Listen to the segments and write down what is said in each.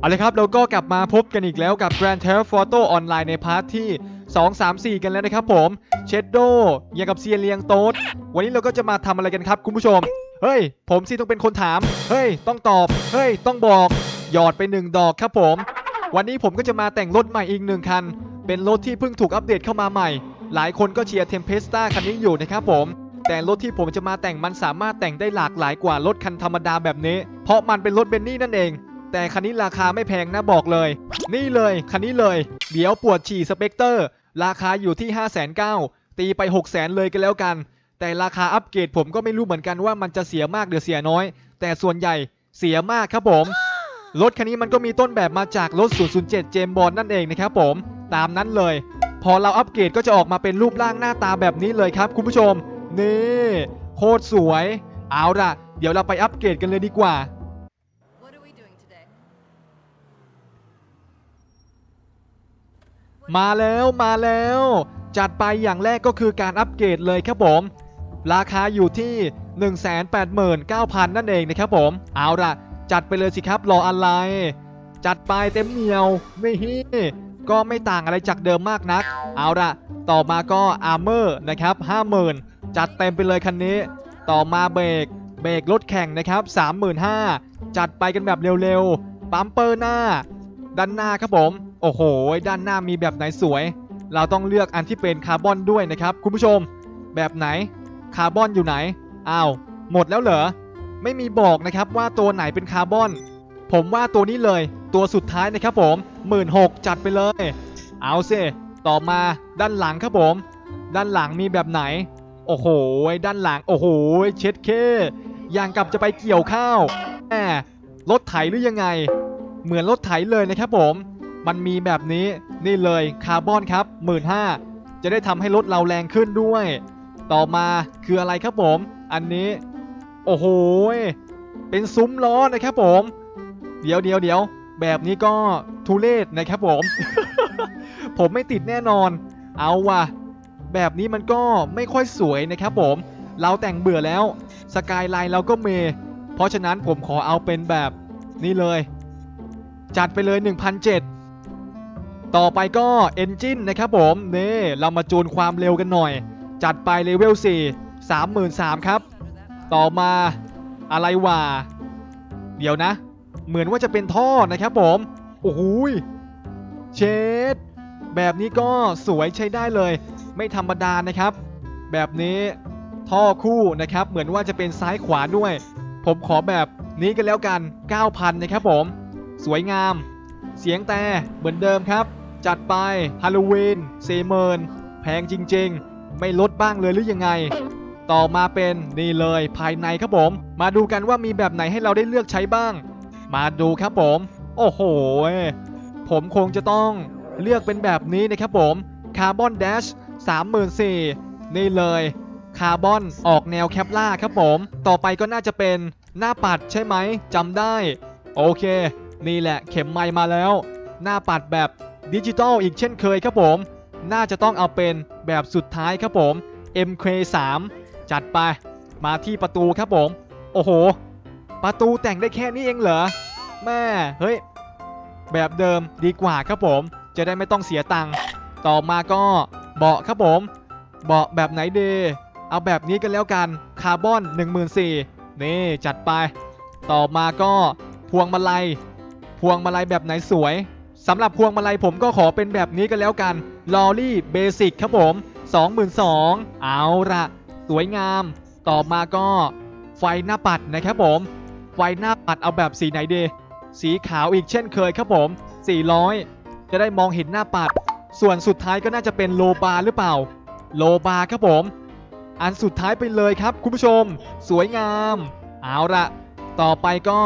เอาเลยครับเราก็กลับมาพบกันอีกแล้วกับ Grand Theft Auto Online ในพาร์ทที่ 2 3 4 กันแล้วนะครับผมเชดโดยังกับเซียเลียงโต๊ดวันนี้เราก็จะมาทำอะไรกันครับคุณผู้ชม เฮ้ย ผมสิต้องเป็นคนถาม เฮ้ย ต้องตอบ เฮ้ย ต้องบอก หยอดไปหนึ่งดอกครับผม วันนี้ผมก็จะมาแต่งรถใหม่อีกหนึ่งคัน เป็นรถที่เพิ่งถูกอัปเดตเข้ามาใหม่ หลายคนก็เชียร์เทมเพสต้าคันนี้อยู่นะครับผมแต่รถที่ผมจะมาแต่งมันสามารถแต่งได้หลากหลายกว่ารถคันธรรมดาแบบนี้ เพราะมันเป็นรถเบนนี่นั่นเอง แต่คันนี้ราคาไม่แพงนะบอกเลย นี่เลยคันนี้เลย เดี๋ยวปวดฉี่สเปกเตอร์ ราคาอยู่ที่ 5 9 0 0 0ตีไป 6 0 0 0 0เลยกันแล้วกัน แต่ราคาอัปเกรดผมก็ไม่รู้เหมือนกันว่ามันจะเสียมากหรือเสียน้อย แต่ส่วนใหญ่เสียมากครับผม รถคันนี้มันก็มีต้นแบบมาจากรถ 007 เจมบอลนั่นเองนะครับผม ตามนั้นเลย พอเราอัปเกรดก็จะออกมาเป็นรูปร่างหน้าตาแบบนี้เลยครับคุณผู้ชม นี่โคตรสวย เอาล่ะ เดี๋ยวเราไปอัปเกรดกันเลยดีกว่า มาแล้วมาแล้ว จัดไปอย่างแรกก็คือการอัปเกรดเลยครับผม ราคาอยู่ที่ 189,000 นั่นเองนะครับผม เอาล่ะ จัดไปเลยสิครับรออะไร จัดไปเต็มเหนียวไม่ฮีก็ไม่ต่างอะไรจากเดิมมากนัก เอาล่ะ ต่อมาก็อาร์เมอร์นะครับ 50,000 จัดเต็มไปเลยคันนี้ ต่อมาเบรกเบรกรถแข่งนะครับ 35,000 จัดไปกันแบบเร็วๆปั๊มเปอร์หน้า ด้านหน้าครับผม โอ้โห ด้านหน้ามีแบบไหนสวย เราต้องเลือกอันที่เป็นคาร์บอนด้วยนะครับ คุณผู้ชม แบบไหน คาร์บอนอยู่ไหน อ้าว หมดแล้วเหรอ ไม่มีบอกนะครับว่าตัวไหนเป็นคาร์บอน ผมว่าตัวนี้เลย ตัวสุดท้ายนะครับผม16,000จัดไปเลย เอาสิต่อมาด้านหลังครับผม ด้านหลังมีแบบไหน โอ้โห ด้านหลัง โอ้โห เช็ดเคอย่างกับจะไปเกี่ยวข้าวแหมรถไถหรือยังไง เหมือนรถไถเลยนะครับผม มันมีแบบนี้นี่เลยคาร์บอนครับ 15,000จะได้ทำให้รถเราแรงขึ้นด้วย ต่อมาคืออะไรครับผม อันนี้ โอ้โห เป็นซุ้มล้อนะครับผม เดี๋ยวเดี๋ยวเดี๋ยวแบบนี้ก็ทุเรศนะครับผม ผมไม่ติดแน่นอน เอาว่ะ แบบนี้มันก็ไม่ค่อยสวยนะครับผม เราแต่งเบื่อแล้วสกายไลน์เราก็เม เพราะฉะนั้นผมขอเอาเป็นแบบนี้เลย จัดไปเลย 1,007 ต่อไปก็ Engine นะครับผมนี่เรามาจูนความเร็วกันหน่อย จัดไปเลเวล4 33,000ครับ ต่อมาอะไรวะเดี๋ยวนะ เหมือนว่าจะเป็นท่อนะครับผม โอ้โหยเชดแบบนี้ก็สวยใช้ได้เลย ไม่ธรรมดานะครับ แบบนี้ท่อคู่นะครับ เหมือนว่าจะเป็นซ้ายขวาด้วย ผมขอแบบนี้กันแล้วกัน 9,000 นะครับผม สวยงาม เสียงแต่เหมือนเดิมครับ จัดไปฮาโลวีน4 0,000แพงจริงๆ ไม่ลดบ้างเลยหรือยังไง ต่อมาเป็นนี่เลยภายในครับผม มาดูกันว่ามีแบบไหนให้เราได้เลือกใช้บ้าง มาดูครับผม โอ้โห ผมคงจะต้องเลือกเป็นแบบนี้นะครับผมคาร์บอน a s h 34,000นี่เลยคาร์บอนออกแนวแคปล่าครับผม ต่อไปก็น่าจะเป็นหน้าปัดใช่ไหมจำได้ โอเค นี่แหละเข็มไม้มาแล้ว หน้าปัดแบบ ดิจิตอลอีกเช่นเคยครับผม น่าจะต้องเอาเป็นแบบสุดท้ายครับผม MK3 จัดไป มาที่ประตูครับผม โอ้โห ประตูแต่งได้แค่นี้เองเหรอ แม่ เฮ้ย แบบเดิมดีกว่าครับผม จะได้ไม่ต้องเสียตังค์ ต่อมาก็เบาะครับผม เบาะแบบไหนดี เอาแบบนี้กันแล้วกัน คาร์บอน 14,000นี่จัดไป ต่อมาก็พวงมาลัย พวงมาลัยแบบไหนสวย สำหรับพวงมาลัยผมก็ขอเป็นแบบนี้กันแล้วกันลอรี่เบสิกครับผม 22,000เอาละสวยงาม ต่อมาก็ไฟหน้าปัดนะครับผม ไฟหน้าปัดเอาแบบสีไหนดีสีขาวอีกเช่นเคยครับผม 400 จะได้มองเห็นหน้าปัด ส่วนสุดท้ายก็น่าจะเป็นโลบาร์หรือเปล่า โลบาร์ครับผม อันสุดท้ายไปเลยครับคุณผู้ชม สวยงาม เอาละต่อไปก็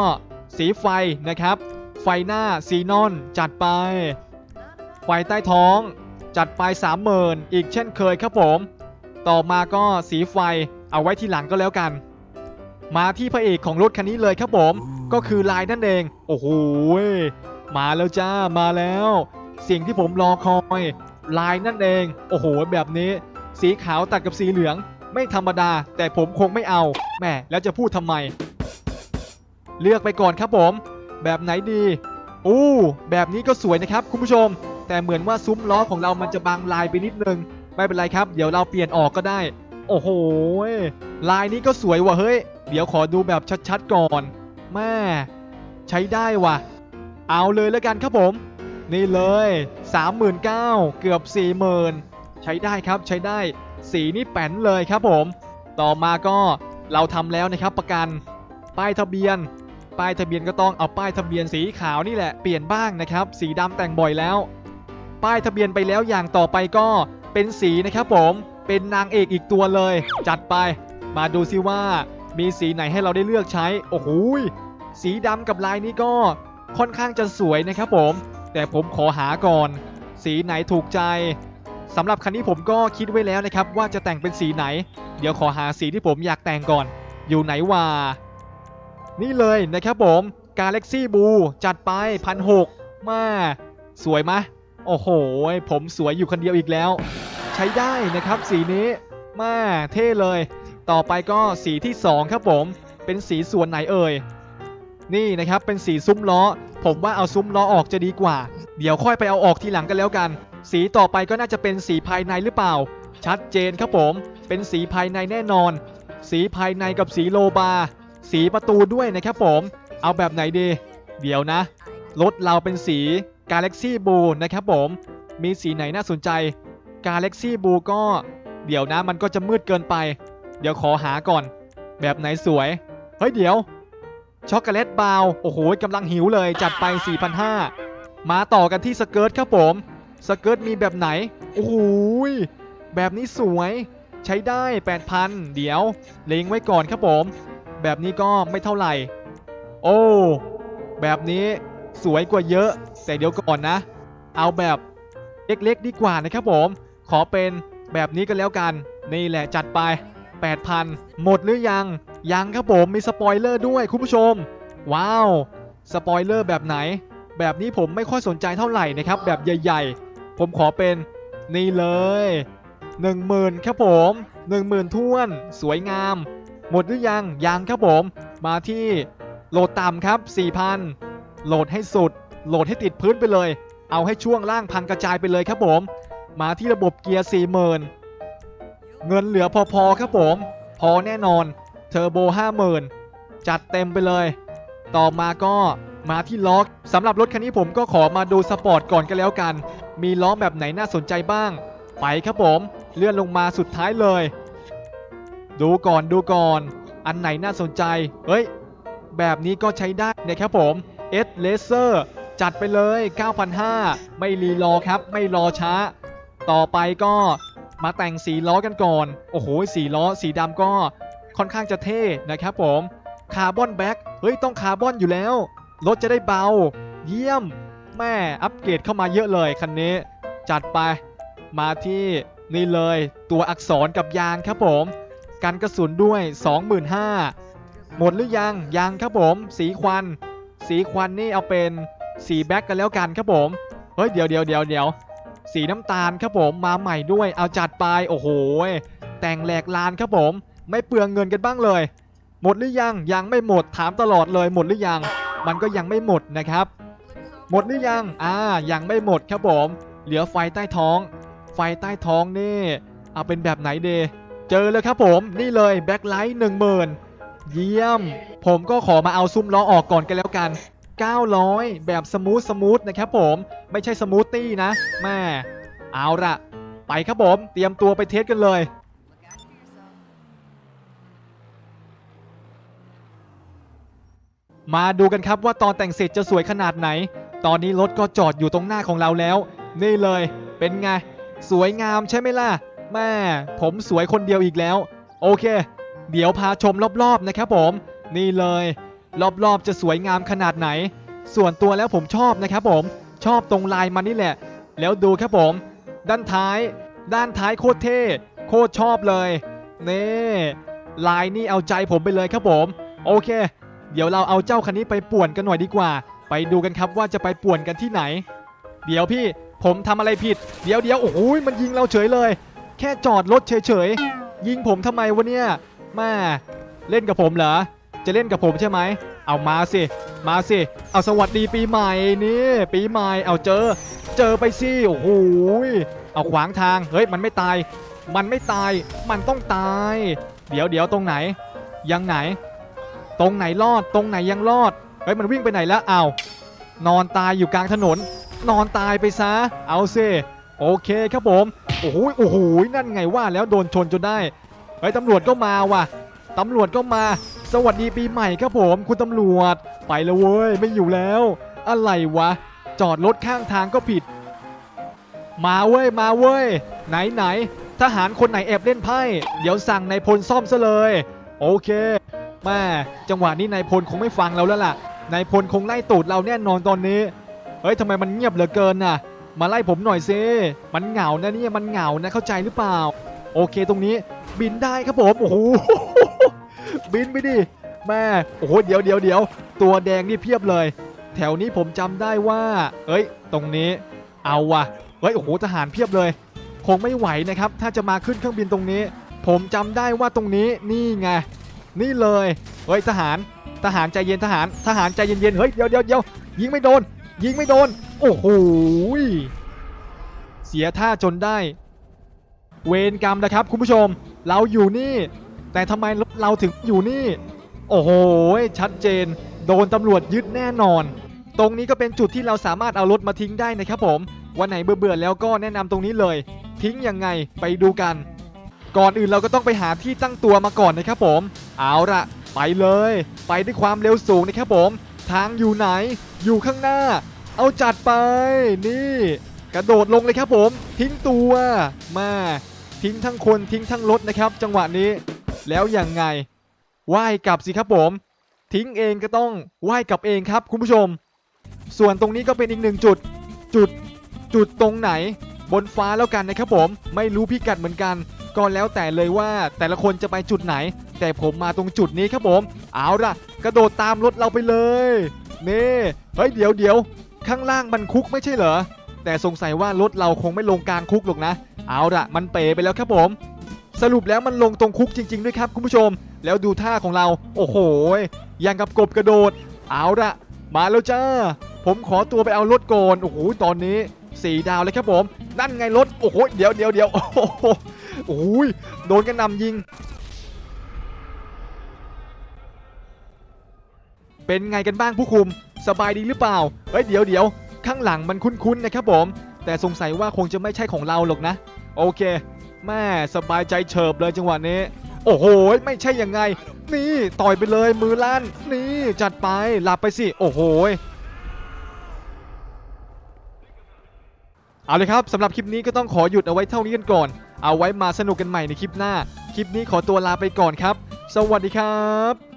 สีไฟนะครับ ไฟหน้าซีนอน จัดไป ไฟใต้ท้อง จัดไป30,000อีกเช่นเคยครับผม ต่อมาก็สีไฟเอาไว้ทีหลังก็แล้วกัน มาที่พระเอกของรถคันนี้เลยครับผม ก็คือลายนั่นเอง โอ้โหมาแล้วจ้ามาแล้ว สิ่งที่ผมรอคอยลายนั่นเอง โอ้โห แบบนี้ สีขาวตัดกับสีเหลือง ไม่ธรรมดา แต่ผมคงไม่เอาแหม่แล้วจะพูดทำไม เลือกไปก่อนครับผม แบบไหนดีอู้แบบนี้ก็สวยนะครับคุณผู้ชม แต่เหมือนว่าซุ้มล้อของเรามันจะบางลายไปนิดนึง ไม่เป็นไรครับ เดี๋ยวเราเปลี่ยนออกก็ได้ โอ้โหลายนี้ก็สวยว่ะเฮ้ย เดี๋ยวขอดูแบบชัดๆก่อนแม่ใช้ได้ว่ะ เอาเลยแล้วกันครับผม นี่เลย 39,000เกือบ 40,000 ใช้ได้ครับใช้ได้ สีนี่แป้นเลยครับผม ต่อมาก็เราทำแล้วนะครับประกัน ป้ายทะเบียน ป้ายทะเบียนก็ต้องเอาป้ายทะเบียนสีขาวนี่แหละเปลี่ยนบ้างนะครับ สีดำแต่งบ่อยแล้ว ป้ายทะเบียนไปแล้วอย่างต่อไปก็เป็นสีนะครับผมเป็นนางเอกอีกตัวเลย จัดไป มาดูซิว่า มีสีไหนให้เราได้เลือกใช้ โอ้โหสีดำกับลายนี้ก็ค่อนข้างจะสวยนะครับผม แต่ผมขอหาก่อน สีไหนถูกใจสำหรับคันนี้ผมก็คิดไว้แล้วนะครับ ว่าจะแต่งเป็นสีไหน เดี๋ยวขอหาสีที่ผมอยากแต่งก่อน อยู่ไหนวะ นี่เลยนะครับผม Galaxy Blue จัดไปพันหกมาสวยไหมะ โอ้โห ผมสวยอยู่คนเดียวอีกแล้ว ใช้ได้นะครับสีนี้มาเท่เลย ต่อไปก็สีที่ 2 ครับผม เป็นสีส่วนไหนเอ่ย นี่นะครับเป็นสีซุ้มล้อ ผมว่าเอาซุ้มล้อออกจะดีกว่า เดี๋ยวค่อยไปเอาออกทีหลังกันแล้วกัน สีต่อไปก็น่าจะเป็นสีภายในหรือเปล่า ชัดเจนครับผม เป็นสีภายในแน่นอน สีภายในกับสีโลบา สีประตูด้วยนะครับผม เอาแบบไหนดี เดี๋ยวนะ รถเราเป็นสี Galaxy Blue นะครับผม มีสีไหนน่าสนใจ Galaxy Blue ก็ เดี๋ยวนะมันก็จะมืดเกินไป เดี๋ยวขอหาก่อน แบบไหนสวย เฮ้ยเดี๋ยว ช็อกโกแลตบาว โอ้โหกำลังหิวเลย จัดไป 4,500 มาต่อกันที่สเกิร์ตครับผม สเกิร์ตมีแบบไหน โอ้โหแบบนี้สวย ใช้ได้ 8,000 เดี๋ยว เล็งไว้ก่อนครับผม แบบนี้ก็ไม่เท่าไหร่ โอ้ แบบนี้สวยกว่าเยอะ แต่เดี๋ยวก่อนนะ เอาแบบเล็กๆดีกว่านะครับผม ขอเป็นแบบนี้ก็แล้วกัน นี่แหละจัดไป 8,000 หมดหรือยัง ยังครับผม มีสปอยเลอร์ด้วยคุณผู้ชม ว้าว สปอยเลอร์แบบไหน แบบนี้ผมไม่ค่อยสนใจเท่าไหร่นะครับ แบบใหญ่ ๆ ผมขอเป็นนี่เลย 10,000 ครับผม 10,000ท้วน สวยงาม หมดหรือยังยังครับผม มาที่โหลดต่ำครับ 4,000 โหลดให้สุด โหลดให้ติดพื้นไปเลย เอาให้ช่วงล่างพังกระจายไปเลยครับผม มาที่ระบบเกียร์ 40,000 เงินเหลือพอๆครับผม พอแน่นอนเทอร์โบ 50,000 จัดเต็มไปเลย ต่อมาก็มาที่ล้อกสำหรับรถคันนี้ผมก็ขอมาดูสปอร์ตก่อนกันแล้วกัน มีล้อแบบไหนน่าสนใจบ้าง ไปครับผม เลื่อนลงมาสุดท้ายเลย ดูก่อนดูก่อน อันไหนน่าสนใจ เฮ้ย แบบนี้ก็ใช้ได้นะครับผม S Laser จัดไปเลย 9,500 ไม่รีรอครับ ไม่รอช้า ต่อไปก็มาแต่งสีล้อกันก่อน โอ้โห สีล้อสีดำก็ค่อนข้างจะเท่นะครับผม คาร์บอนแบ็กเฮ้ย ต้องคาร์บอนอยู่แล้ว รถจะได้เบา เยี่ยม แม่อัปเกรดเข้ามาเยอะเลยคันนี้ จัดไป มาที่นี่เลย ตัวอักษรกับยางครับผม กันกระสุนด้วย 25,000 หมดหรือยัง ยังครับผม สีควัน สีควันนี่เอาเป็นสีแบ็กกันแล้วกันครับผม เฮ้ย เดี๋ยวเดี๋ยวเดี๋ยวเดี๋ยวสีน้ำตาลครับผมมาใหม่ด้วย เอาจัดไป โอ้โห แต่งแหลกลานครับผม ไม่เปลืองเงินกันบ้างเลย หมดหรือยัง ยังไม่หมด ถามตลอดเลย หมดหรือยัง มันก็ยังไม่หมดนะครับ หมดหรือยัง อ่า ยังไม่หมดครับผม เหลือไฟใต้ท้อง ไฟใต้ท้องนี่ เอาเป็นแบบไหนเด เจอเลยครับผมนี่เลยแบ็คไลท์หนึ่งหมื่นเยี่ยม ผมก็ขอมาเอาซุ้มล้อออกก่อนกันแล้วกัน 900 แบบสมูทสมูทนะครับผมไม่ใช่สมูทตี้นะแม่เอาละไปครับผม เตรียมตัวไปเทสกันเลยมาดูกันครับว่าตอนแต่งเสร็จจะสวยขนาดไหน ตอนนี้รถก็จอดอยู่ตรงหน้าของเราแล้ว นี่เลย เป็นไง สวยงามใช่ไหมล่ะ แม่ผมสวยคนเดียวอีกแล้ว โอเค เดี๋ยวพาชมรอบๆนะครับผม นี่เลย รอบๆจะสวยงามขนาดไหน ส่วนตัวแล้วผมชอบนะครับผมชอบตรงลายมันนี่แหละ แล้วดูครับผม ด้านท้าย ด้านท้ายโคตรเท่โคตรชอบเลยนี่ลายนี่เอาใจผมไปเลยครับผม โอเค เดี๋ยวเราเอาเจ้าคันนี้ไปป่วนกันหน่อยดีกว่า ไปดูกันครับว่าจะไปป่วนกันที่ไหน เดี๋ยวพี่ผมทำอะไรผิด เดี๋ยวเดี๋ยวโอ้โหมันยิงเราเฉยเลย แค่จอดรถเฉยๆ ยิงผมทำไมวะเนี่ยแม่เล่นกับผมเหรอ จะเล่นกับผมใช่ไหม เอามาสิ มาสิ เอาสวัสดีปีใหม่นี่ ปีใหม่ เอาเจอ เจอไปสิ โอ้โหยเอาขวางทาง เฮ้ย มันไม่ตาย มันไม่ตาย มันต้องตาย เดี๋ยวเดี๋ยวตรงไหน ยังไหน ตรงไหนรอด ตรงไหนยังรอด เฮ้ย มันวิ่งไปไหนแล้วอ้านอนตายอยู่กลางถนน นอนตายไปซะ เอาสิ โอเคครับผม โอ้โหโอ้โหนั่นไงว่าแล้วโดนชนจนได้เฮ้ยตำรวจก็มาว่ะตำรวจก็มา สวัสดีปีใหม่ครับผมคุณตำรวจ ไปแล้วเว้ยไม่อยู่แล้ว อะไรวะ จอดรถข้างทางก็ผิด มาเว้ยมาเว้ย ไหนไหนทหารคนไหนแอบเล่นไพ่เดี๋ยวสั่งนายพลซ่อมซะเลย โอเคแม่จังหวะนี้นายพลคงไม่ฟังเราแล้วล่ะนายพลคงไล่ตูดเราแน่นอนตอนนี้เฮ้ยทำไมมันเงียบเหลือเกินน่ะ มาไล่ผมหน่อยเซมันเหงานะเนี่ยมันเหงานะเข้าใจหรือเปล่า โอเคตรงนี้บินได้ครับผมโอ้โหบินไปดิแม่โอ้โหเดี๋ยวเดี๋ยวเดี๋ยวตัวแดงนี่เพียบเลย แถวนี้ผมจำได้ว่า เอ้ย ตรงนี้ เอาว่ะเฮ้ยโอ้โหทหารเพียบเลย คงไม่ไหวนะครับ ถ้าจะมาขึ้นเครื่องบินตรงนี้ ผมจำได้ว่าตรงนี้นี่ไงนี่เลยเฮ้ยทหารทหารใจเย็นทหารทหารใจเย็นๆเฮ้ยเดี๋ยวเดี๋ยวเดี๋ยวยิงไม่โดน ยิงไม่โดน โอ้โหเสียท่าจนได้ เวรกรรมนะครับ คุณผู้ชม เราอยู่นี่ แต่ทำไมเราถึงอยู่นี่ โอ้โห ชัดเจน โดนตำรวจยึดแน่นอน ตรงนี้ก็เป็นจุดที่เราสามารถเอารถมาทิ้งได้นะครับผม วันไหนเบื่อๆแล้วก็แนะนำตรงนี้เลย ทิ้งยังไงไปดูกัน ก่อนอื่นเราก็ต้องไปหาที่ตั้งตัวมาก่อนนะครับผม เอาละไปเลย ไปด้วยความเร็วสูงนะครับผม ทางอยู่ไหน อยู่ข้างหน้า เอาจัดไปนี่ กระโดดลงเลยครับผม ทิ้งตัวมาทิ้งทั้งคนทิ้งทั้งรถนะครับ จังหวะนี้แล้วยังไงว่ายกลับสิครับผม ทิ้งเองก็ต้องว่ายกลับเองครับ คุณผู้ชม ส่วนตรงนี้ก็เป็นอีกหนึ่งจุด จุดจุดตรงไหน บนฟ้าแล้วกันนะครับผมไม่รู้พิกัดเหมือนกันก็แล้วแต่เลยว่าแต่ละคนจะไปจุดไหน แต่ผมมาตรงจุดนี้ครับผม เอาล่ะ กระโดดตามรถเราไปเลย นี่ เฮ้ย เดี๋ยวเดี๋ยว ข้างล่างมันคุกไม่ใช่เหรอ แต่สงสัยว่ารถเราคงไม่ลงกลางคุกหรอกนะ เอาละมันเป๋ไปแล้วครับผม สรุปแล้วมันลงตรงคุกจริง ๆ ด้วยครับคุณผู้ชม แล้วดูท่าของเรา โอ้โหอย่างกับกบกระโดด เอาละมาแล้วจ้า ผมขอตัวไปเอารถก่อนโอ้โหตอนนี้สี่ดาวเลยครับผม นั่นไงรถ โอ้โห เดี๋ยวเดี๋ยวเดี๋ยวโอ้โหโอ้โหโดนกันนำยิง เป็นไงกันบ้างผู้คุม สบายดีหรือเปล่า เฮ้ยเดี๋ยวเดี๋ยวข้างหลังมันคุ้นๆนะครับผม แต่สงสัยว่าคงจะไม่ใช่ของเราหรอกนะ โอเค แม่สบายใจเฉิบเลยจังหวะนี้ โอ้โห ไม่ใช่ยังไง นี่ต่อยไปเลยมือลั่น นี่จัดไปหลับไปสิ โอ้โหเอาเลยครับสำหรับคลิปนี้ก็ต้องขอหยุดเอาไว้เท่านี้กันก่อน เอาไว้มาสนุกกันใหม่ในคลิปหน้า คลิปนี้ขอตัวลาไปก่อนครับ สวัสดีครับ